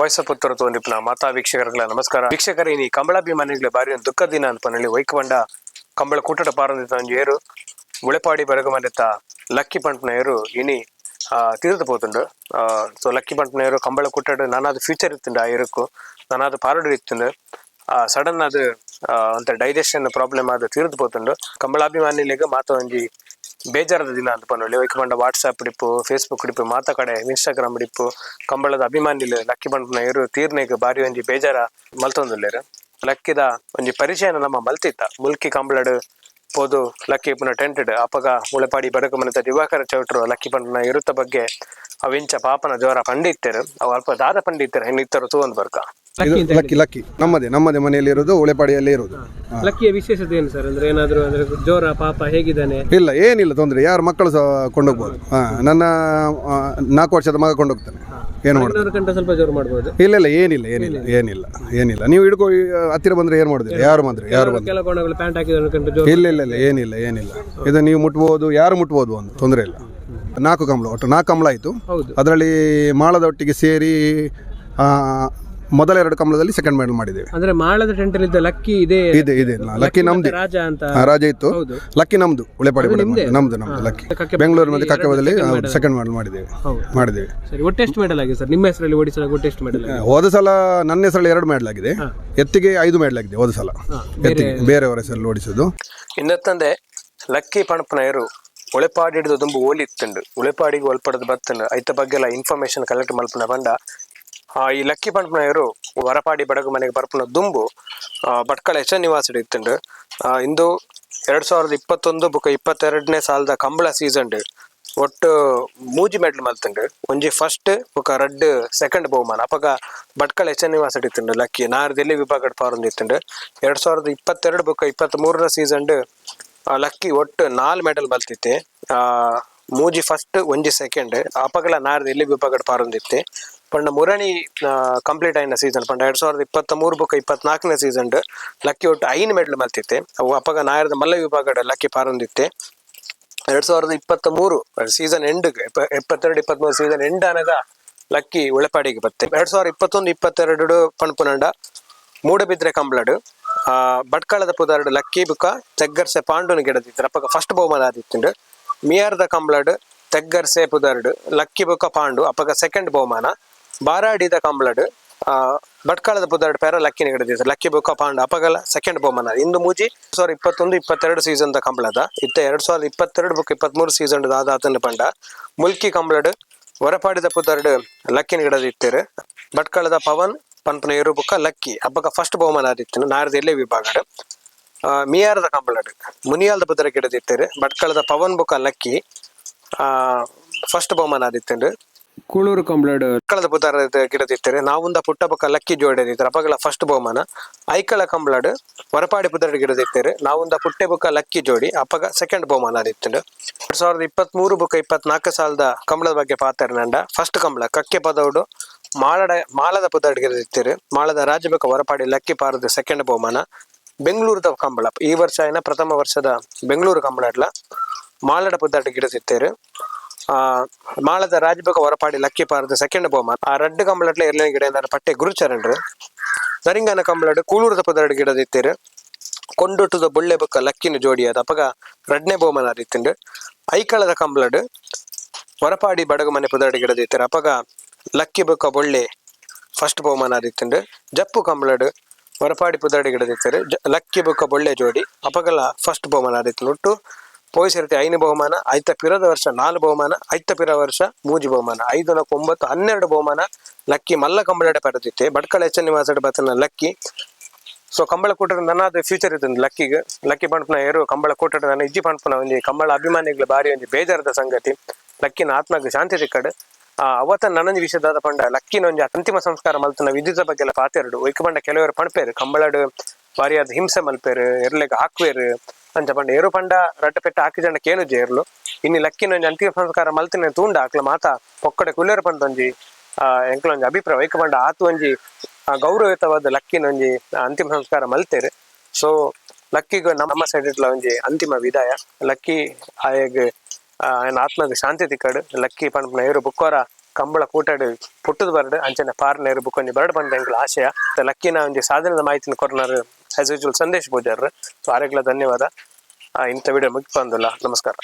Voice of ಉತ್ತರ ತಗೊಂಡಿಪ್ಪ ಮಾತಾ ವೀಕ್ಷಕರುಗಳ ನಮಸ್ಕಾರ ವೀಕ್ಷಕರ ಇನಿ ಕಂಬಳಾಭಿಮಾನಿಗಳ ಬಾರಿ ಒಂದು ದುಃಖ ದಿನ ಅಂತ ಪನಲ್ಲಿ ವೈಕವಂಡ ಕಂಬಳ ಕೂಟದ ಪಾರಂದಿತ ಒಂದು ಏರು ಉಳೆಪಾಡಿ ಬೆರಗಮನೆತ್ತ ಲಕ್ಕಿ ಪಂಟ್ನ ಏರು ಇನಿ ಆ, ತೀರ್ದು పోతుండు సో లక్కీ పంటున్నారు కంబళ కుట్టాడు నానాది ఫ్యూచర్ ఇస్తుండు ఆ ఎరుకు నానాది పారుడు ఇస్తుండు ಸಡನ್ ಅದು ಆ, ಅಂತ ಡೈಜೆಷನ್ ಪ್ರಾಬ್ಲಮ್ ಅದು ತೀರ್ದು పోతుండు ಕಂಬಳಾಭಿಮಾನಿಲಿಗ ಮಾತ ಒಂಜಿ ಬೇಜಾರದ ದಿನ ಅಂತ ಪನ್ನೊಳ್ಳಿ ವೈಕಮಂಡ ವಾಟ್ಸಾಪ್ ಡಿಪ್ಪು ಫೇಸ್ಬುಕ್ ಡಿಪ್ಪು ಮಾತ ಕಡೆ ಇನ್ಸ್ಟಾಗ್ರಾಮ್ ಡಿಪ್ಪು ಕಂಬಳದ ಅಭಿಮಾನಿಲು ಲಕ್ಕಿ ಬಂಡ್ನ ಇರು ತೀರ್ನೆಗ್ ಬಾರಿ ಒಂಜಿ ಬೇಜಾರ ಮಲ್ತೊಂದುಲ್ಲೇರು. ಲಕ್ಕಿದ ಒಂಜಿ ಪರಿಚಯನ ನಮ್ಮ ಮಲ್ತಿತ್ತ ಮುಲ್ಕಿ ಕಂಬಳಡ್ ಪೋದು ಲಕ್ಕಿ ಪುನ ಟೆಂಟೆಡ್ ಅಪಗ ಮುಳೆಪಾಡಿ ಬಡಕು ಮನೆತ ದಿವಾಕರ ಚೌಟ್ರು ಲಕ್ಕಿ ಪಂಡನ ಇರುತ್ತ ಬಗ್ಗೆ ಅವಿಂಚ ಪಾಪನ ಜೋರ ಪಂಡಿತ್ತರು. ಅವು ಅಲ್ಪ ದಾದ ಪಂಡಿತ್ತರು, ಹೆಣ್ಣಿತ್ತರು ತೂವೊಂದು ಬರ್ಕ. ಇದು ಲಕ್ಕಿ ಲಕ್ಕಿ ನಮ್ಮದೇ ನಮ್ಮದೇ ಮನೆಯಲ್ಲಿ ಇರೋದು ಉಳೆಪಾಡಿಯಲ್ಲೇ ಇರೋದು. ಲಕ್ಕಿಯ ವಿಶೇಷತೆ ಏನು ಸರ್? ಅಂದ್ರೆ ಏನಾದರೂ ಅಂದ್ರೆ ಜೋರ ಪಾಪ ಹೇಗಿದ್ದಾನೆ? ಇಲ್ಲ ಏನಿಲ್ಲ ತೊಂದರೆ. ಯಾರು ಮಕ್ಕಳು ಸಹ ಕೊಂಡೋಗ್ಬೋದು. ಹಾ ನನ್ನ ಆ, ನಾಲ್ಕು ವರ್ಷದ ಮಗ ಕೊಂಡೋಗ್ತಾನೆ. ಏನು ಮಾಡೋದು? ಸ್ವಲ್ಪ ಜೋರು ಮಾಡ್ಬೋದು. ಇಲ್ಲ ಇಲ್ಲ ಏನಿಲ್ಲ ಏನಿಲ್ಲ ಏನಿಲ್ಲ. ಏನಿಲ್ಲ ನೀವು ಹಿಡ್ಕೊ ಹತ್ತಿರ ಬಂದ್ರೆ ಏನು ಮಾಡೋದಿಲ್ಲ? ಯಾರು ಬಂದ್ರೆ ಯಾರು ಬಂದ್ರೆ? ಕೆಲ ಕೋಣಗಳು ಪ್ಯಾಂಟ್ ಹಾಕಿದ್ರು ಜೋರು ಇಲ್ಲ ಇಲ್ಲ ಇಲ್ಲ ಏನಿಲ್ಲ ಏನಿಲ್ಲ. ಇದು ನೀವು ಮುಟ್ಬೋದು ಯಾರು ಮುಟ್ಬೋದು ಒಂದು ತೊಂದರೆ ಇಲ್ಲ. ನಾಲ್ಕು ಕಂಬಳ ಒಟ್ಟು ನಾಲ್ಕು ಕಂಬಳ ಆಯಿತು. ಹೌದು. ಅದರಲ್ಲಿ ಮಾಳದ ಒಟ್ಟಿಗೆ ಸೇರಿ ಆ, ಮೊದಲ ಎರಡು ಕಂಬಳದಲ್ಲಿ ಸೆಕೆಂಡ್ ಮೆಡಲ್ ಮಾಡಿದ್ದೇವೆ. ಅಂದ್ರೆ ಮಾಳದ ಟೆಂಟಲ್ ಇದ್ದ ಲಕ್ಕಿ ಇದೆ. ಇದೆ ಇದೆ. ಲಕ್ಕಿ ನಮ್ದು. ರಾಜ ಅಂತ. ರಾಜ ಇತ್ತು. ಹೌದು. ಲಕ್ಕಿ ನಮ್ದು ಉಳೆಪಾಡಿ ನಮ್ದು? ನಮ್ದು ಲಕ್ಕಿ. ಬೆಂಗಳೂರು ಮತ್ತೆ ಕಕ್ಕವದಲ್ಲಿ ಸೆಕೆಂಡ್ ಮೆಡಲ್ ಮಾಡಿದ್ದೇವೆ. ಹೌದು. ಮಾಡಿದ್ದೇವೆ. ಸರಿ ಒಟ್ಟು ಎಷ್ಟು ಮೆಡಲ್ ಆಗಿದೆ ಸರ್? ನಿಮ್ಮ ಹೆಸರಲ್ಲಿ ಓಡಿಸಲು ಒಟ್ಟು ಎಷ್ಟು ಮೆಡಲ್ ಆಗಿದೆ? ಹೋದ ಸಲ ನನ್ನ ಹೆಸರಲ್ಲಿ ಎರಡು ಮೆಡಲ್ ಆಗಿದೆ. ಎತ್ತಿಗೆ ಐದು ಮೆಡಲ್ ಆಗಿದೆ ಹೋದ ಸಲ. ಎತ್ತಿಗೆ ಬೇರೆಯವರ ಹೆಸರಲ್ಲಿ ಓಡಿಸೋದು. ತಂದೆ ಲಕ್ಕಿ ಪಣಪನ ಏರು ಉಳೆಪಾಡಿ ಹಿಡಿದು ದುಂಬು ಓಲಿ ಇತ್ತು ಉಳೆಪಾಡಿಗೆ ಒಲ್ಪಡದು ಬತ್ತಂಡು ಐತ ಬಗ್ಗೆ ಎಲ್ಲ ಇನ್ಫಾರ್ಮೇಶನ್ ಕಲೆಕ್ಟ್ ಮಲ್ಪನ ಬಂಡ ಈ ಲಕ್ಕಿ ಏರು ವರಪಾಡಿ ಬಡಗು ಮನೆಗೆ ಬರ್ಪುನ ದುಂಬು ಭಟ್ಕಳ ಹೆಚ್ಚ ನಿವಾಸಡ್ ಇತ್ತುಂಡು. ಆ, ಇಂದು ಎರಡ್ ಸಾವಿರದ ಇಪ್ಪತ್ತೊಂದು ಬುಕ್ಕ ಇಪ್ಪತ್ತೆರಡನೇ ಸಾಲದ ಕಂಬಳ ಸೀಸನ್ ಒಟ್ಟು ಮೂಜಿ ಮೆಡ್ಲ್ ಮಲ್ತುಂಡು. ಒಂಜಿ ಫಸ್ಟ್ ಬುಕ್ಕ ರಡ್ ಸೆಕೆಂಡ್ ಬಹುಮಾನ. ಅಪಗ ಭಟ್ಕಳ ಹೆಚ್ಚ ನಿವಾಸಡ್ ಇತ್ತುಂಡು ಲಕ್ಕಿ. ನಾರು ದಿಲ್ಲಿ ವಿಭಾಗಡ್ ಪಾರೊಂದಿತ್ತುಂಡು ಎರಡ್ ಸಾವಿರದ ಇಪ್ಪತ್ತೆರಡು ಬುಕ್ಕ ಇಪ್ಪತ್ತ್ ಮೂರರ ಸೀಸನ್ ಲಕ್ಕಿ ಒಟ್ಟು ನಾಲ್ ಮೆಡಲ್ ಬಲ್ತಿತ್ತೆ ಮೂಜಿ ಫಸ್ಟ್ ಒಂಜಿ ಸೆಕೆಂಡ್. ಅಪಗಳ ನಾರ್ದು ಎಲ್ಲಿ ವಿಭಾಗಡ್ ಪಾರೊಂದಿತ್ತೆ ಪಂಡ ಮುರಣಿ ಕಂಪ್ಲೀಟ್ ಆಯ್ನ ಸೀಸನ್ ಪಂಡ ಎರಡ್ ಸಾವಿರದ ಇಪ್ಪತ್ತ ಮೂರು ಬುಕ್ ಇಪ್ಪತ್ನಾಲ್ಕನೇ ಸೀಸನ್ ಲಕ್ಕಿ ಒಟ್ಟು ಐನ್ ಮೆಡಲ್ ಮಲ್ತಿತ್ತೆ. ಅವು ಅಪಗ ನಾಯರ್ದ ಮಲ್ಲ ವಿಭಾಗಡ್ ಲಕ್ಕಿ ಪಾರೊಂದಿತ್ತೆ. ಎರಡ್ ಸಾವಿರದ ಇಪ್ಪತ್ತ ಮೂರು ಸೀಸನ್ ಎಂಡ್ ಎಪ್ಪತ್ತೆರಡು ಇಪ್ಪತ್ಮೂರು ಸೀಸನ್ ಎಂಡ್ ಅನ್ನದ ಲಕ್ಕಿ ಒಳಪಾಡಿಗೆ ಬತ್ತೆ. ಎರಡ್ ಸಾವಿರದ ಇಪ್ಪತ್ತೊಂದು, ಇಪ್ಪತ್ತೆರಡು ಪಣಪುನಂಡ ಮೂಡಬಿದ್ರೆ ಕಂಬ್ಲಡ್ ಆ, ಭಟ್ಕಳದ ಪುದರ್ಡು ಲಕ್ಕಿ ಬುಕ್ಕ ತೆಗ್ಗರ್ಸೆ ಪಾಂಡುನ ಗಿಡದಿತ್ತು ಅಪ್ಪಗ ಫಸ್ಟ್ ಬಹುಮಾನ ಆದಿತ್ತುಂಡು ಮಿಯಾರ್ದ ಕಂಬ್ಲಡ್ ತೆಗ್ಗರ್ಸೆ ಪುದರ್ಡು ಲಕ್ಕಿ ಬುಕ್ಕ ಪಾಂಡು ಅಪ್ಪಗ ಸೆಕೆಂಡ್ ಬಹುಮಾನ. ಬಾರಾಡಿದ ಕಂಬ್ಲಡ್ ಭಟ್ಕಳದ ಪುದರ್ಡ್ ಪೇರ ಲಕ್ಕಿನ ಗಿಡದಿತ್ತು ಲಕ್ಕಿ ಬುಕ್ಕ ಪಾಂಡ ಅಪಗಲ ಸೆಕೆಂಡ್ ಬಹುಮಾನ ಇಂದು ಮೂಜಿ ಸಾವಿರ ಇಪ್ಪತ್ತೊಂದು, ಇಪ್ಪತ್ತೆರಡು ಸೀಸನ್ ದ ಕಂಬಳದ. ಇತ್ತ ಎರಡ್ ಸಾವಿರದ ಇಪ್ಪತ್ತೆರಡು ಬುಕ್ ಇಪ್ಪತ್ಮೂರು ಸೀಸನ್ ಆದಾತನ ಪಂಡ. ಮುಲ್ಕಿ ಕಂಬ್ಲಡ್ ಹೊರಪಾಡಿದ ಪುದರ್ಡ್ ಲಕ್ಕಿನ ಗಿಡದಿತ್ತೇರು ಭಟ್ಕಳದ ಪವನ್ ಪನ್ಪನ ಏರು ಬುಕ್ಕ ಲಕ್ಕಿ ಅಪ್ಪಕ ಫಸ್ಟ್ ಬಹುಮಾನ ಆದಿತ್ತು ನಾರದ ಎಲ್ಲೇ ವಿಭಾಗಡ್. ಮಿಯಾರದ ದ ಮುನಿಯಾಲ್ದ ಪುದರ ಗಿಡದಿತ್ತೇರು ಭಟ್ಕಳದ ಪವನ್ ಬುಕ್ಕ ಲಕ್ಕಿ ಫಸ್ಟ್ ಬಹುಮಾನ ಆದಿತ್ತು ಕೂಳೂರು ಕಂಬ್ಳಡ್ ಕಳದ ಪುದಾರ ಗಿಡದಿತ್ತರೆ, ನಾವುಂದ ಪುಟ್ಟ ಪಕ್ಕ ಲಕ್ಕಿ ಜೋಡಿದಿತ್ತು ಅಪಗಳ ಫಸ್ಟ್ ಬಹುಮಾನ. ಐಕಳ ಕಂಬ್ಳಡ್ ಹೊರಪಾಡಿ ಪುದರ ಗಿಡದಿತ್ತರೆ, ನಾವುಂದ ಪುಟ್ಟೆ ಬುಕ್ಕ ಲಕ್ಕಿ ಜೋಡಿ ಅಪಗ ಸೆಕೆಂಡ್ ಬಹುಮಾನ ಆದಿತ್ತು ಎರಡ್ ಸಾವಿರದ ಇಪ್ಪತ್ತ್ ಮೂರು ಬುಕ್ಕ ಇಪ್ಪತ್ನಾಲ್ಕು ಸಾಲದ ಕಂಬಳದ ಬಗ್ಗೆ ಪಾತಾರೆ ನಂಡ ಫಸ್ಟ್ ಕಂಬಳ ಕಕ್ಕೆ ಪದವುಡು ಮಾಳಡ ಮಾಲದ ಪುದರ ಗಿಡದಿತ್ತರೆ, ಮಾಳದ ರಾಜಬಕ ಹೊರಪಾಡಿ ಲಕ್ಕಿ ಪಾರದ ಸೆಕೆಂಡ್ ಬಹುಮಾನ. ಬೆಂಗಳೂರದ ಕಂಬಳ ಈ ವರ್ಷ ಏನ ಪ್ರಥಮ ವರ್ಷದ ಬೆಂಗಳೂರು ಕಂಬಳಡ್ಲ ಮಾಲಡ ಪುದ್ದಾಟ ಗಿಡದಿತ್ತೇರು. ಮಾಳದ ರಾಜಭಗ ಹೊರಪಾಡಿ ಲಕ್ಕಿ ಪಾರದ ಸೆಕೆಂಡ್ ಬೋಮ ಆ ರೆಡ್ ಕಂಬಳಟ್ಲ ಎರಡನೇ ಗಿಡ ಏನಾರ ಪಟ್ಟೆ ಗುರುಚರಂಡ್ರು ನರಿಂಗನ ಕಂಬಳಡು ಕೂಳೂರದ ಪದರಡು ಗಿಡದಿತ್ತೇರು ಕೊಂಡೊಟ್ಟುದ ಬೊಳ್ಳೆ ಬೊಕ್ಕ ಲಕ್ಕಿನ ಜೋಡಿ ಅದ ಅಪಗ ರಡ್ನೆ ಬೋಮನ ಆದಿತ್ತುಂಡು ಐಕಳದ ಕಂಬಳಡು ಹೊರಪಾಡಿ ಬಡಗ ಮನೆ ಪುದರಡು ಗಿಡದಿತ್ತೇರು ಅಪಗ ಲಕ್ಕಿ ಬೊಕ್ಕ ಬೊಳ್ಳೆ ಫಸ್ಟ್ ಬಹುಮಾನ ಆದಿತ್ತುಂಡು ಜಪ್ಪು ಕಂಬಳಡು ಹೊರಪಾಡಿ ಪುದರಡು ಗಿಡದಿತ್ತೇರು ಲಕ್ಕಿ ಬೊಕ್ಕ ಬೊಳ್ಳೆ ಜೋಡಿ ಅಪಗಲ ಫಸ್ಟ್ ಬಹುಮಾನ ಆದಿತ್ತು ಒಟ್ಟು ಪೋಯಿಸಿರ್ತಿ ಐದು ಬಹುಮಾನ ಐತ ಪಿರದ ವರ್ಷ ನಾಲ್ಕು ಬಹುಮಾನ ಐತ ಪಿರ ವರ್ಷ ಮೂಜಿ ಬಹುಮಾನ, ಐದು ನಾಲ್ಕು ಒಂಬತ್ತು, ಹನ್ನೆರಡು ಬಹುಮಾನ, ಲಕ್ಕಿ ಮಲ್ಲ ಕಂಬಳಡೆ ಪಡೆದಿತ್ತೆ. ಬಡ್ಕಳ ಎಚ್ ನಿವಾಸ ಲಕ್ಕಿ. ಸೊ ಕಂಬಳ ಕೂಟದ ನನ್ನಾದ ಫ್ಯೂಚರ್ ಇದೆ ಲಕ್ಕಿಗೆ. ಲಕ್ಕಿ ಪಂಪನ ಏರು, ಕಂಬಳ ಕೂಟದ ನನ್ನ ಇಜ್ಜಿ ಪಂಪನ ಒಂದು ಕಂಬಳ ಅಭಿಮಾನಿಗಳ ಬಾರಿ ಒಂದು ಬೇಜಾರದ ಸಂಗತಿ. ಲಕ್ಕಿನ ಆತ್ಮಕ್ಕೆ ಶಾಂತಿ ಆ, ಅವತ್ತ ನನಂಜಿ ವಿಷಯದಾದ ಪಂಡ, ಲಕ್ಕಿನ ಒಂದು ಅಂತಿಮ ಸಂಸ್ಕಾರ ಮಲ್ತನ ವಿದ್ಯುತ್ ಬಗ್ಗೆ ಎಲ್ಲ ಪಾತೆರಡು. ಒಯ್ಕ ಪಂಡ ಕೆಲವರು ಪಣಪೇರು, ಕಂಬಳಡು ಬಾರಿಯಾದ ಹಿಂಸೆ ಮಲ್ಪೇರು, ಎರ್ಲೆಗ್ ಹಾಕ್ವೇರು. ಅಂಚ ಪಂಡ ಏರು ಪಂಡ ಹಾಕಿ ಜನ ಕೇನು ಜೇರ್ಲು ಇನ್ನು ಲಕ್ಕಿನ ಒಂಜಿ ಅಂತಿಮ ಸಂಸ್ಕಾರ ಮಲ್ತಿನ ತೂಂಡ ಆಕ್ಲ ಮಾತ ಪೊಕ್ಕಡೆ ಕುಲ್ಲೇರು ಪಂಡ ಒಂಜಿ, ಆ ಎಂಕ್ಲ ಒಂಜಿ ಅಭಿಪ್ರಾಯ ಒಯ್ಕ ಪಂಡ ಆತು ಒಂಜಿ ಗೌರವಯುತವಾದ ಲಕ್ಕಿನ ಒಂಜಿ ಅಂತಿಮ ಸಂಸ್ಕಾರ ಮಲ್ತೇರೆ. ಸೊ ಲಕ್ಕಿಗೆ ನಮ್ಮ ಸೈಡ್ ಇಟ್ಲ ಒಂಜಿ ಅಂತಿಮ ವಿದಾಯ. ಲಕ್ಕಿ ಆಯಗ್ ಆಯನ ಆತ್ಮದ ಶಾಂತಿ ತಿಕ್ಕಡು ಲಕ್ಕಿ ಪಂಡ ಏರು ಬುಕ್ಕೋರ ಕಂಬಳ ಕೂಟಾಡು ಪುಟ್ಟದ ಬರ್ಡ್, ಅಂಚನೆ ಪಾರ್ನೇರು ಬುಕ್ಕೊಂಜಿ ಬರ್ಡ್ ಬಂದ ಎಂಕ್ಲ ಆಶಯ. ಲಕ್ಕಿನ ಒಂಜಿ ಸಾಧನದ ಮಾಹಿತಿನ ಕೊರ್ನಾರು as usual Sandesh Pujar so ಆರೆಗ್ಲ ಧನ್ಯವಾದ. ಇಂಥ ವಿಡಿಯೋ ಮುಗಿಪಂದುಲ್ಲ ನಮಸ್ಕಾರ.